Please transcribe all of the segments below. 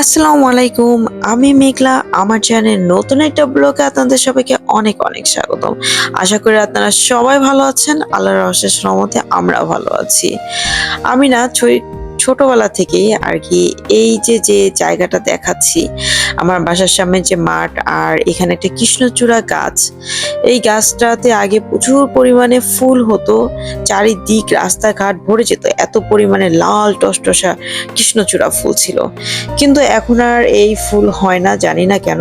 আসসালামু আলাইকুম, আমি মেঘলা, আমার চ্যানেল নতুন একটা ব্লগে আপনাদের সবাইকে অনেক অনেক স্বাগতম। আশা করি আপনারা সবাই ভালো আছেন, আল্লাহর অশেষ রহমতে আমরা ভালো আছি। আমি না ছোটবেলা থেকেই আর কি এই যে যে জায়গাটা দেখাচ্ছি, আমার বাসার সামনে যে মাঠ আর এখানে একটা কৃষ্ণচূড়া গাছ, এই গাছটাতে আগে প্রচুর পরিমাণে ফুল হতো, চারিদিক রাস্তাঘাট ভরে যেত, এত পরিমাণে লাল টসটসা কৃষ্ণচূড়া ফুল ছিল। কিন্তু এখন আর এই ফুল হয় না, জানি না কেন।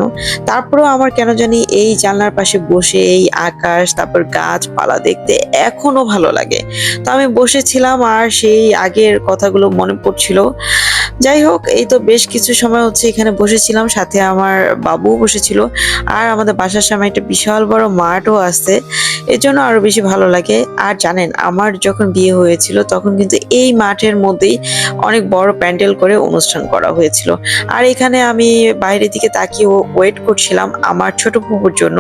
তারপরেও আমার কেন জানি এই জানলার পাশে বসে এই আকাশ, তারপর গাছপালা দেখতে এখনও ভালো লাগে। তো আমি বসেছিলাম আর সেই আগের কথাগুলো মনে পড়ছিল যাই হোক, এই তো বেশ কিছু সময় হচ্ছে এখানে বসেছিলাম, সাথে আমার বাবু বসেছিল। আর আমাদের বাসার সামনে একটা বিশাল বড় মাঠও আছে, এর জন্য আরও বেশি ভালো লাগে। আর জানেন, আমার যখন বিয়ে হয়েছিল, তখন কিন্তু এই মাঠের মধ্যেই অনেক বড় প্যান্ডেল করে অনুষ্ঠান করা হয়েছিল। আর এখানে আমি বাইরের দিকে তাকিয়ে ওয়েট করছিলাম আমার ছোট ফুপুর জন্য।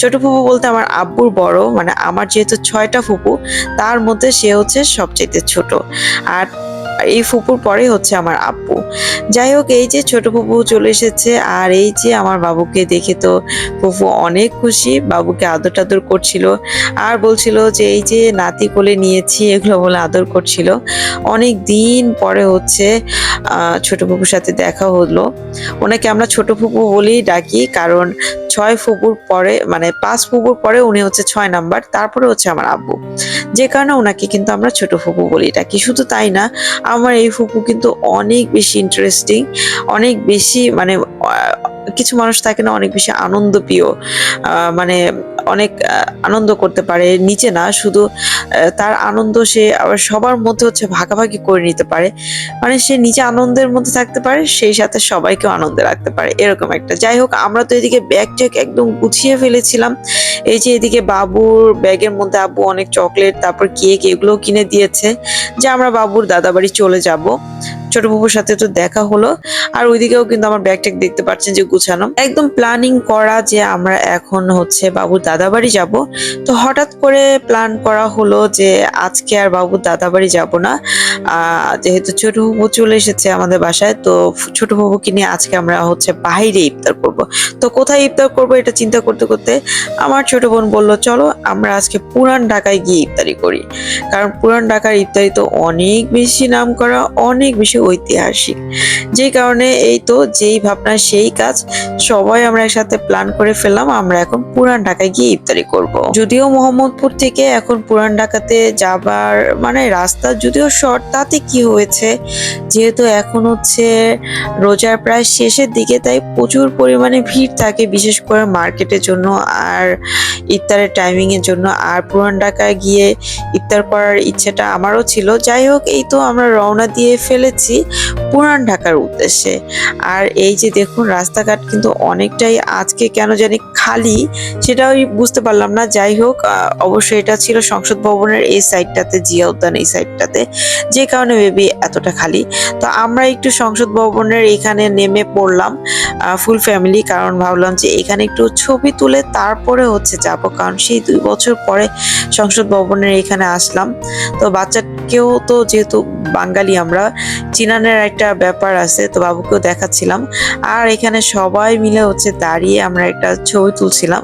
ছোট ফুপু বলতে আমার আব্বুর বড় মানে আমার যেহেতু ছয়টা ফুপু, তার মধ্যে সে হচ্ছে সবচেয়ে ছোট। আর এই ফুপুর পরে হচ্ছে আমার আব্বু। যাই হোক, এই যে ছোট ফুপু চলে এসেছে আর এই যে আমার বাবুকে দেখে তো ফুপু অনেক খুশি। বাবুকে আদর টাদর করছিল আর বলছিল যে, এই যে নাতি কোলে নিয়েছি, এগুলো বলে আদর করছিল। অনেক দিন পরে হচ্ছে ছোট ফুপুর সাথে দেখা হলো। ওনাকে আমরা ছোট ফুপু বলেই ডাকি কারণ ছয় ফুপুর পরে মানে পাঁচ ফুপুর পরে উনি হচ্ছে ছয় নাম্বার, তারপরে হচ্ছে আমার আব্বু। যে কারণে ওনাকে কিন্তু আমরা ছোট ফুপু বলি। এটা কি শুধু তাই না, আমার এই ফুপু কিন্তু অনেক বেশি ইন্টারেস্টিং অনেক বেশি মানে কিছু মানুষ থাকে না অনেক বেশি আনন্দপ্রিয়। মানে অনেক আনন্দ করতে পারে, নিচে না, শুধু তার আনন্দ সে আবার সবার মধ্যে হচ্ছে ভাগাভাগি করে নিতে পারে। মানে সে নিজে আনন্দের মধ্যে থাকতে পারে, সেই সাথে সবাইকেও আনন্দে রাখতে পারে, এরকম একটা। যাই হোক, আমরা তো এদিকে ব্যাগ ট্যাগ একদম গুছিয়ে ফেলেছিলাম। এই যে এদিকে বাবুর ব্যাগের মধ্যে আব্বু অনেক চকলেট, তারপর কেক, এগুলোও কিনে দিয়েছে। যে আমরা বাবুর দাদা বাড়ি চলে যাব। ছোট বাবুর সাথে তো দেখা হলো, আর ওইদিকেও কিন্তু আমার ব্যাগ ট্যাগ দেখতে পাচ্ছেন যে গুছানো। একদম প্ল্যানিং করা যে আমরা এখন হচ্ছে বাবুর দাদা বাড়ি যাব। তো হঠাৎ করে প্ল্যান করা হলো যে আজকে আর বাবুর দাদা বাড়ি যাব না। যেহেতু ছোট বাবু চলে এসেছে আমাদের বাসায়, তো ছোট বাবুকে নিয়ে আজকে আমরা হচ্ছে বাইরে ইফতার করব। তো কোথায় ইফতার করব এটা চিন্তা করতে করতে আমার ছোট বোন বলল, চলো আমরা আজকে পুরান ঢাকায় গিয়ে ইফতারি করি। কারণ পুরান ঢাকার ইফতারি তো অনেক বেশি নাম করা অনেক বেশি ঐতিহাসিক। যে কারণে এই তো যেই ভাবনা, সেই কাজ সবাই আমরা একসাথে প্ল্যান করে ফেললাম, আমরা এখন পুরান ঢাকায় গিয়ে ইফতারি করব। যদিও মোহাম্মদপুর থেকে এখন পুরান ঢাকাতে যাবার মানে রাস্তা যদিও শর্ট তাতে কি হয়েছে? যেহেতু এখন হচ্ছে রোজার প্রায় শেষের দিকে, তাই প্রচুর পরিমাণে ভিড় থাকে, বিশেষ করে মার্কেটের জন্য আর ইফতারের টাইমিং এর জন্য। আর পুরান ঢাকায় গিয়ে ইফতার করার ইচ্ছেটা আমারও ছিল। যাই হোক, এই তো আমরা রওনা দিয়ে ফেলেছি। পুরান ঢাকার উদ্দেশ্যে। আর এই যে দেখুন, রাস্তাঘাট কিন্তু অনেকটাই আজকে কেন জানি খালি সেটাও বুঝতে পারলাম না। যাই হোক অবশ্যই এটা ছিল সংসদ ভবনের এই সাইডটাতে, জিয়া উদ্যান এই সাইডটাতে, যে কারণে বেবি এতটা খালি। তো আমরা একটু সংসদ ভবনের এখানে নেমে পড়লাম ফুল ফ্যামিলি কারণ ভাবলাম যে এখানে একটু ছবি তুলে তারপরে হচ্ছে যাব, কারণ সেই দুই বছর পরে সংসদ ভবনের এখানে আসলাম। তো বাচ্চাকেও তো যেহেতু বাঙালি, আমরা চিনানের একটা ব্যাপার আছে, তো বাবুকেও দেখাচ্ছিলাম। আর এখানে সবাই মিলে হচ্ছে দাঁড়িয়ে আমরা একটা ছবি তুলছিলাম,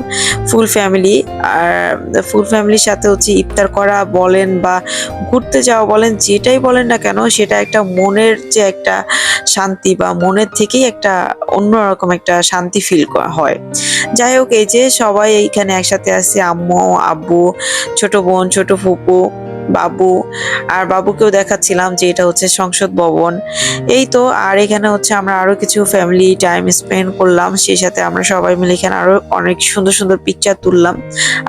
ফুল ফ্যামিলি। আর ফুল ফ্যামিলির সাথে হচ্ছে ইফতার করা বলেন বা ঘুরতে যাওয়া বলেন, যেটাই বলেন না কেন, সেটা একটা মনের যে একটা শান্তি বা মনের থেকেই একটা অন্যরকম একটা শান্তি ফিল হয়। যাই হোক, এই যে সবাই এইখানে একসাথে আছে, আম্মু, আব্বু, ছোট বোন, ছোট ফুপু। বাবু, আর বাবুকেও দেখাচ্ছিলাম যে এটা হচ্ছে সংসদ ভবন। এই তো, আর এখানে হচ্ছে আমরা আরও কিছু ফ্যামিলি টাইম স্পেন্ড করলাম, সেই সাথে আমরা সবাই মিলে এখানে আরও অনেক সুন্দর সুন্দর পিকচার তুললাম।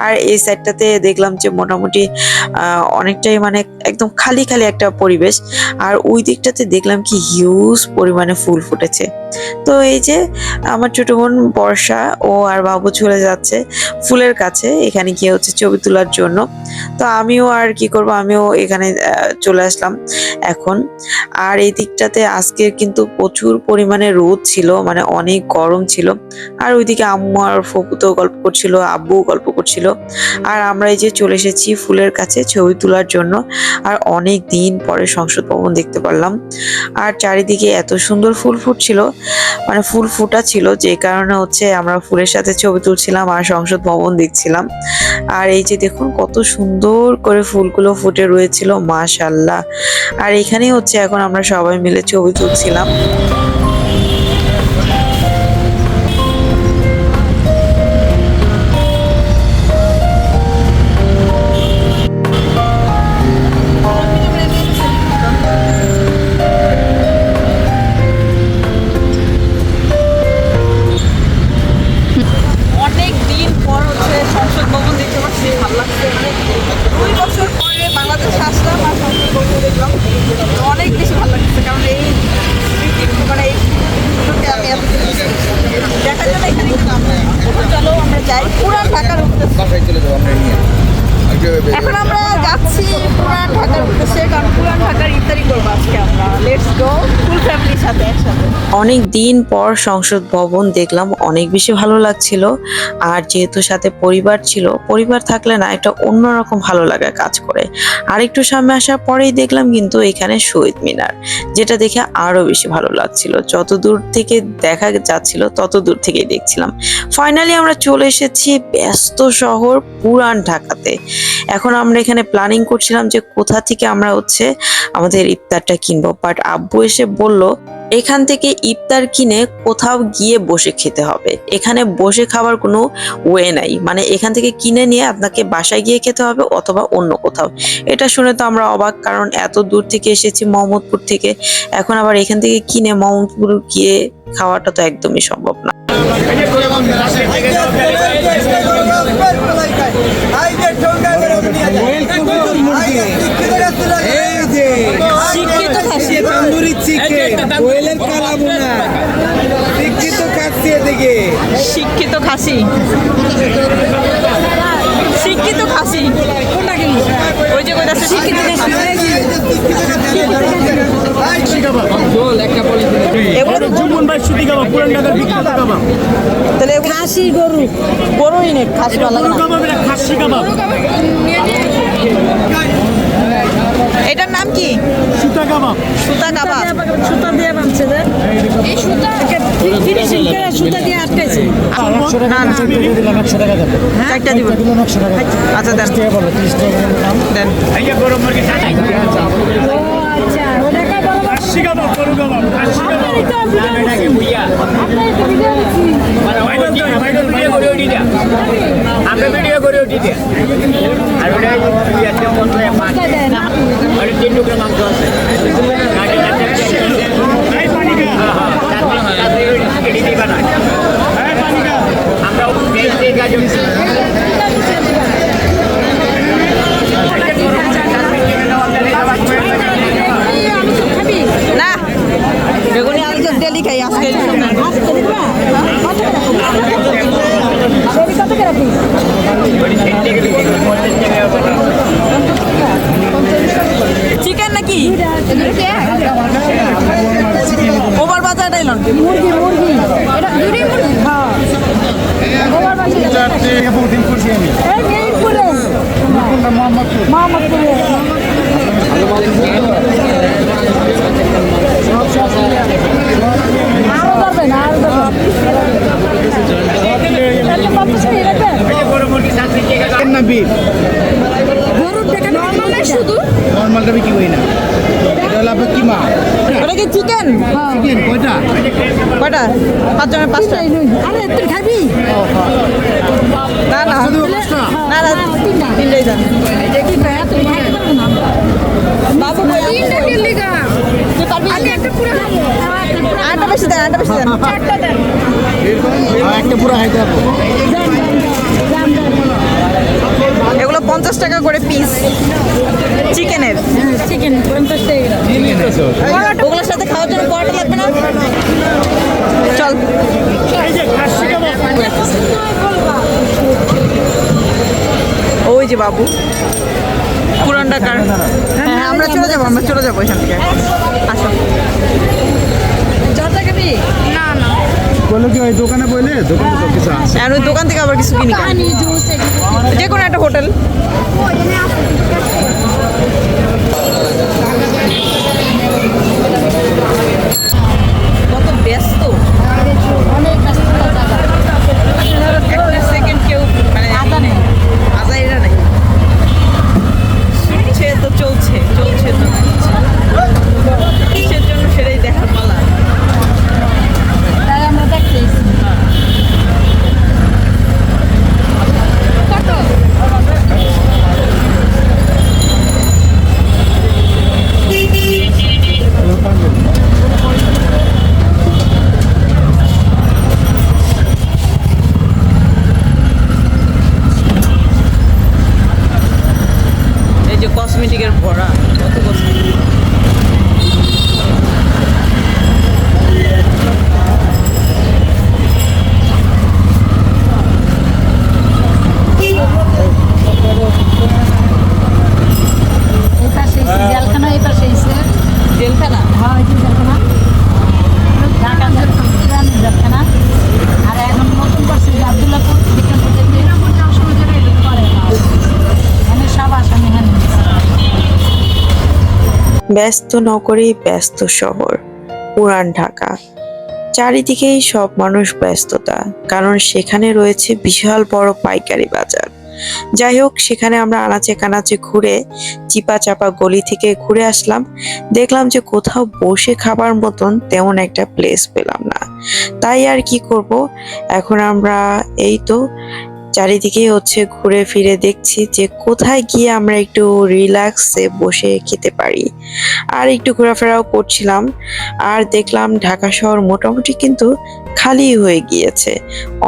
আর এই সাইডটাতে দেখলাম যে মোটামুটি অনেকটাই মানে একদম খালি খালি একটা পরিবেশ। আর ওই দিকটাতে দেখলাম কি হিউজ পরিমাণে ফুল ফুটেছে। তো এই যে আমার ছোট বোন বর্ষা, ও আর বাবু চলে যাচ্ছে ফুলের কাছে, এখানে গিয়ে হচ্ছে ছবি তোলার জন্য। তো আমিও আর কি করব? করব, আমিও এখানে চলে আসলাম। এখন, আর এই দিকটাতে আজকে কিন্তু প্রচুর পরিমাণে রোদ ছিল মানে অনেক গরম ছিল। আর ওইদিকে আম্মু আর ফপু তো গল্প করছিল, আব্বুও গল্প করছিল। আর আমরা এই যে চলে এসেছি ফুলের কাছে ছবি তোলার জন্য, আর অনেক দিন পরে সংসদ ভবন দেখতে পারলাম। আর চারিদিকে এত সুন্দর ফুল ফুটছিল মানে ফুল ফুটা ছিল, যে কারণে হচ্ছে আমরা ফুলের সাথে ছবি তুলছিলাম আর সংসদ ভবন দেখছিলাম। আর এই যে দেখুন, কত সুন্দর করে ফুলগুলো ফুটে রয়েছিল মাশাল্লাহ আর এখানেই হচ্ছে, এখন আমরা সবাই মিলে ছবি তুলছিলাম। অনেক দিন পর সংসদ ভবন দেখলাম, অনেক বেশি ভালো লাগছিল। আর যেহেতু সাথে পরিবার ছিল, পরিবার থাকলে না একটা অন্যরকম ভালো লাগা কাজ করে। আর একটু সামনে আসার পরেই দেখলাম কিন্তু এখানে শহীদ মিনার, যেটা দেখে আরও বেশি ভালো লাগছিল। যত দূর থেকে দেখা যাচ্ছিল, তত দূর থেকেই দেখছিলাম। ফাইনালি আমরা চলে এসেছি ব্যস্ত শহর পুরান ঢাকাতে। এখন আমরা এখানে প্ল্যানিং করছিলাম যে কোথা থেকে আমরা হচ্ছে আমাদের ইফতারটা কিনবো। বাট আব্বু এসে বলল এখান থেকে ইফতার কিনে কোথাও গিয়ে বসে খেতে হবে। এখানে বসে খাবার কোনো ওয়ে নাই। মানে এখান থেকে কিনে নিয়ে আপনাকে বাসায় গিয়ে খেতে হবে অথবা অন্য কোথাও। এটা শুনে তো আমরা অবাক, কারণ এত দূর থেকে এসেছি মোহাম্মদপুর থেকে। এখন আবার এখান থেকে কিনে মোহাম্মদপুর গিয়ে খাওয়াটা তো একদমই সম্ভব না এই যে শিক্ষিত খাসি তন্দুরি চিকেন কোয়েলের কালাবুনা শিক্ষিত খাচ্ছি এদিকে। শিক্ষিত খাসি। শিক্ষিত খাসি। কোনটা কিনবো? ওই যে কইতাছে শিক্ষিত খাসি। তাহলে খাসি গরু গরুই নেই খাসি ভালো লাগে না। খাসি কাবাব। এটার নাম কি সুতা কাবাব সুতা কাবাব সুতা দিয়ে বানছে রে এই সুতা সুতা দিয়ে আটকাইছে চারটা দিব আচ্ছা দেন ও আচ্ছা ওটাকে বলো খাসি কাবাব গরু কাবাব খাসি আমরা ভিডিও করে উঠিতে আর ওটা আর তিন টুকরো মাংস আছে। পানি খা আমরা তেল দিয়ে কাজ আমি তো খাবি না বেগুনি আমি তো ডেলি খাই আজকে আজকে দিবা কত করে রাখিস চিকেন নাকি ওভার বাজার ডাইলন মুরগি মুরগি এটা দুরি মুরগি হ্যাঁ গোবর বাজি চারটে দিন করছি আমি এই মেইন পুরে মোহাম্মদপুর মোহাম্মদপুরে আরও ধরবেন আরও ধরবেন এটা না বিফ গরুর টাকা নর্মাল শুধু নর্মালটা বিক্রি করি না এটা হলো আপনার কি মা ওটা কি চিকেন চিকেন কয়টা কয়টা পাঁচজনের পাঁচটা এই নুন আরে তুই খাবি না না পাঁচটা না না যান বেশি দেন বেশি দেন। একটা পুরো দাম এগুলো পঞ্চাশ টাকা করে পিস চিকেনের চিকেন পঞ্চাশ টাকা ওগুলোর সাথে খাওয়ার জন্য পরোটা লাগবে না? চল। ওই যে বাবু। পুরান ঢাকার হ্যাঁ আমরা চলে যাব আমরা চলে যাব এখান থেকে। আসো। না না। বলল কি ওই দোকানে বলে দোকানে তো কিছু আছে। আর ওই দোকান থেকে আবার কিছু কিনি যে কোনো একটা হোটেল কত ব্যস্ত অনেক ব্যস্ততা জায়গা একটা সেকেন্ড কেউ মানে আদা নেই আজাইরা নেই সে তো চলছে চলছে তো কিসের জন্য সেটাই দেখার পালা তাই আমরা দেখতে এসেছি কত এই যে কসমেটিকের ভরা কত কসমেটিক এই পাশে এসে জেলখানা এই পাশে এসে জেলখানা হ্যাঁ এই যে জেলখানা ঢাকা জেলখানা পুরানি জেলখানা আর এখন নতুন করছে যে আবদুল্লাপুর বিক্রমপুর থেকে পরে এখানে সব আসামি হ্যাঁ ব্যস্ত নগরী, ব্যস্ত শহর পুরান ঢাকা। চারিদিকেই সব মানুষ ব্যস্ততা, কারণ সেখানে রয়েছে বিশাল বড় পাইকারি বাজার। যাই হোক, সেখানে আমরা আনাচে কানাচে ঘুরে চিপা চাপা গলি থেকে ঘুরে আসলাম। দেখলাম যে কোথাও বসে খাবার মতন তেমন একটা প্লেস পেলাম না। তাই আর কি করব? এখন আমরা এই তো চারিদিকে হচ্ছে ঘুরে ফিরে দেখছি যে কোথায় গিয়ে আমরা একটু রিল্যাক্সে বসে খেতে পারি। আর একটু ঘোরাফেরাও করছিলাম। আর দেখলাম ঢাকা শহর মোটামুটি কিন্তু খালি হয়ে গিয়েছে।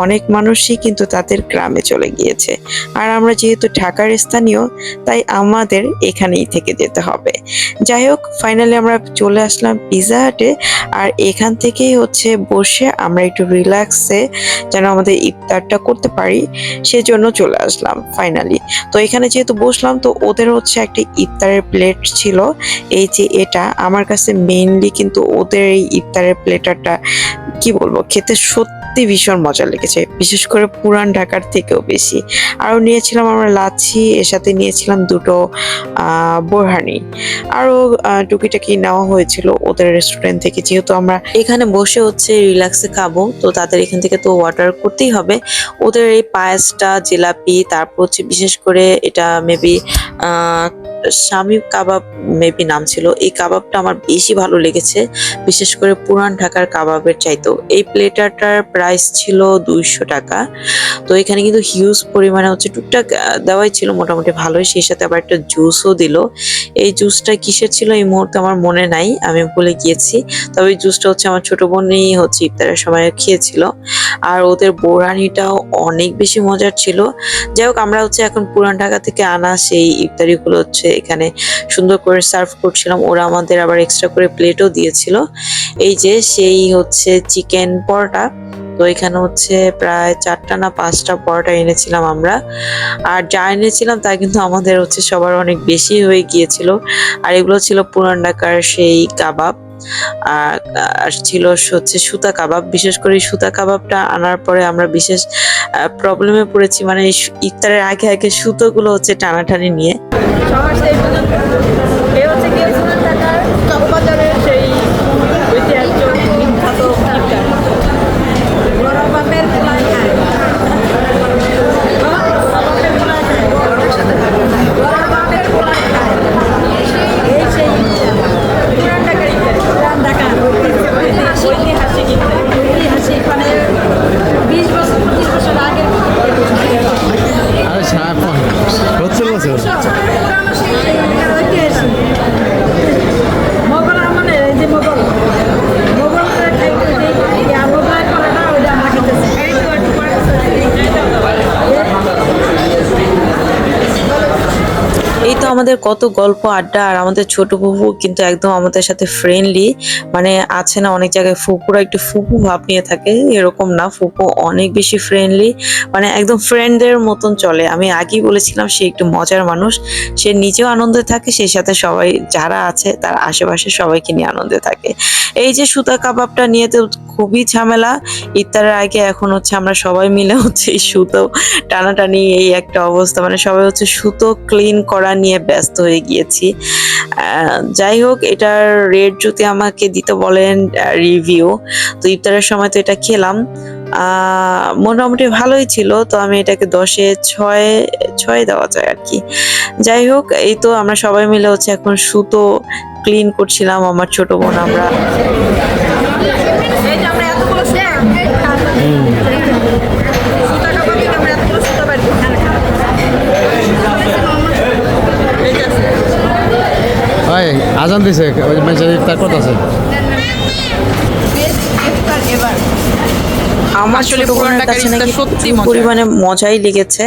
অনেক মানুষই কিন্তু তাদের গ্রামে চলে গিয়েছে। আর আমরা যেহেতু ঢাকার স্থানীয়, তাই আমাদের এখানেই থেকে যেতে হবে। যাই হোক ফাইনালি আমরা চলে আসলাম পিজা হাটে আর এখান থেকেই হচ্ছে বসে আমরা একটু রিল্যাক্সে যেন আমাদের ইফতারটা করতে পারি, সেজন্য চলে আসলাম ফাইনালি তো এখানে যেহেতু বসলাম, তো ওদের হচ্ছে একটা ইফতারের প্লেট ছিল। এই যে এটা, আমার কাছে মেইনলি কিন্তু ওদের এই ইফতারের প্লেটারটা কি বলব? খেতে সত্যি ভীষণ মজা লেগেছে। বিশেষ করে পুরান ঢাকার থেকেও বেশি। আরও নিয়েছিলাম আমরা লাচ্ছি, এর সাথে নিয়েছিলাম দুটো বোরহানি। আরও টুকিটাকি নেওয়া হয়েছিল ওদের রেস্টুরেন্ট থেকে। যেহেতু আমরা এখানে বসে হচ্ছে রিল্যাক্সে খাব, তো তাদের এখান থেকে তো অর্ডার করতেই হবে। ওদের এই পায়েসটা, জিলাপি, তারপর হচ্ছে বিশেষ করে এটা মেবি স্বামী কাবাব মেবি নাম ছিল। এই কাবাবটা আমার বেশি ভালো লেগেছে। বিশেষ করে পুরান ঢাকার কাবাবের চাইতেও। এই প্লেটারটার প্রাইস ছিল দুইশো টাকা। তো এখানে কিন্তু হিউজ পরিমাণে হচ্ছে টুকটাক দেওয়াই ছিল, মোটামুটি ভালোই। সেই সাথে আবার একটা জুসও দিল। এই জুসটা কিসের ছিল এই মুহূর্তে আমার মনে নাই, আমি ভুলে গিয়েছি। তবে জুসটা হচ্ছে আমার ছোট বোনই হচ্ছে ইফতারের সময় খেয়েছিল। আর ওদের বোরানিটাও অনেক বেশি মজার ছিল। যাই হোক, আমরা হচ্ছে এখন পুরান ঢাকা থেকে আনা সেই ইফতারিগুলো হচ্ছে এখানে সুন্দর করে সার্ভ করছিলাম। ওরা আমাদের আবার এক্সট্রা করে প্লেটও দিয়েছিল। এই যে সেই হচ্ছে চিকেন পরোটা। তো এখানে হচ্ছে প্রায় চারটা না পাঁচটা পরোটা এনেছিলাম আমরা। আর যা এনেছিলাম তা কিন্তু আমাদের হচ্ছে সবার অনেক বেশি হয়ে গিয়েছিল। আর এগুলো ছিল পুরান ঢাকার সেই কাবাব। আর ছিল হচ্ছে সুতা কাবাব। বিশেষ করে সুতা কাবাবটা আনার পরে আমরা বিশেষ প্রবলেমে পড়েছি। মানে ইফতারের আগে আগে সুতোগুলো হচ্ছে টানাটানি নিয়ে সবার সেই পর্যন্ত এ হচ্ছে গিয়ে পুরান ঢাকার চকবাজারের সেই ঐতিহাসিক বিখ্যাত ইফতার বড় বাপের পোলায় খায় বাপের পোলায় খায় বড় বাপের পোলায় খায় এই সেই পুরান ঢাকার ইফতার পুরান ঢাকার ঐতিহাসিক ইফতার ঐতিহাসিক মানে বিশ বছর পঁচিশ বছর আগের আরে সাহেব সত্তর বছর পুরানো সেই ঐতিহাসিক আমাদের কত গল্প, আড্ডা আর আমাদের ছোট ফুপু কিন্তু একদম আমাদের সাথে ফ্রেন্ডলি মানে আছে না অনেক জায়গায় ফুপুরা একটু ফুপু ভাব নিয়ে থাকে, এরকম না। ফুপু অনেক বেশি ফ্রেন্ডলি মানে একদম ফ্রেন্ডের মতন চলে। আমি আগেই বলেছিলাম, সে একটু মজার মানুষ। সে নিজেও আনন্দে থাকে, সেই সাথে সবাই যারা আছে, তার আশেপাশে সবাইকে নিয়ে আনন্দে থাকে। এই যে সুতা কাবাবটা নিয়ে তো খুবই ঝামেলা। ইফতারের আগে এখন হচ্ছে আমরা সবাই মিলে হচ্ছে এই সুতো টানাটানি, এই একটা অবস্থা। মানে সবাই হচ্ছে সুতো ক্লিন করা নিয়ে ব্যস্ত হয়ে গিয়েছি। যাই হোক, এটার রেট যদি আমাকে দিতে বলেন রিভিউ তো ইফতারের সময় তো এটা খেলাম। মোটামুটি ভালোই ছিল, তো আমি এটাকে দশে ছয় ছয় দেওয়া যায় আর কি। যাই হোক, এই তো আমরা সবাই মিলে হচ্ছে এখন সুতো ক্লিন করছিলাম, আমার ছোট বোন, আমরা এই যে আমরা এতগুলো সুতা সুতা কাপড় থেকে আমরা এতগুলো সুতা বের করছি। এই যে আছে। ভাই আজান দিছে ওই মেসেজ ইফতার আমার ইফতার নাকি সত্যি পরিমাণে মজাই লেগেছে।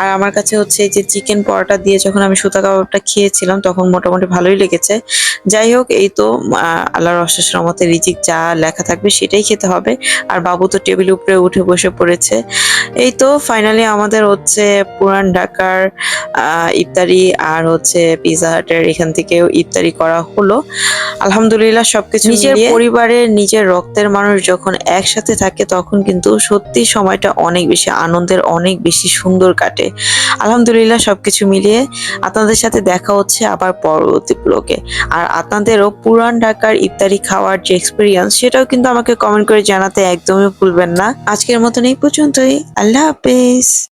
আর আমার কাছে হচ্ছে এই যে চিকেন পরোটা দিয়ে যখন আমি সুতা কাবাবটা খেয়েছিলাম তখন মোটামুটি ভালোই লেগেছে। যাই হোক এই তো আল্লাহর অশেষ রহমতে রিজিক যা লেখা থাকবে সেটাই খেতে হবে। আর বাবু তো টেবিল উপরে উঠে বসে পড়েছে। এই তো ফাইনালি আমাদের হচ্ছে পুরান ঢাকার আহ, ইফতারি আর হচ্ছে পিজা হাটের এখান থেকেও ইফতারি করা হলো। আলহামদুলিল্লাহ সবকিছু নিজের পরিবারের নিজের রক্তের মানুষ যখন একসাথে থাকে তখন কিন্তু সত্যি সময়টা অনেক বেশি আনন্দের অনেক বেশি সুন্দর কাটে। আলহামদুলিল্লাহ সবকিছু মিলিয়ে আপনাদের সাথে দেখা হচ্ছে আবার পরবর্তী ব্লগে আর আপনাদেরও পুরান ঢাকার ইফতারি খাওয়ার যে এক্সপিরিয়েন্স সেটাও কিন্তু আমাকে কমেন্ট করে জানাতে একদমই ভুলবেন না। আজকের মতন এই পর্যন্তই। আল্লাহ হাফেজ।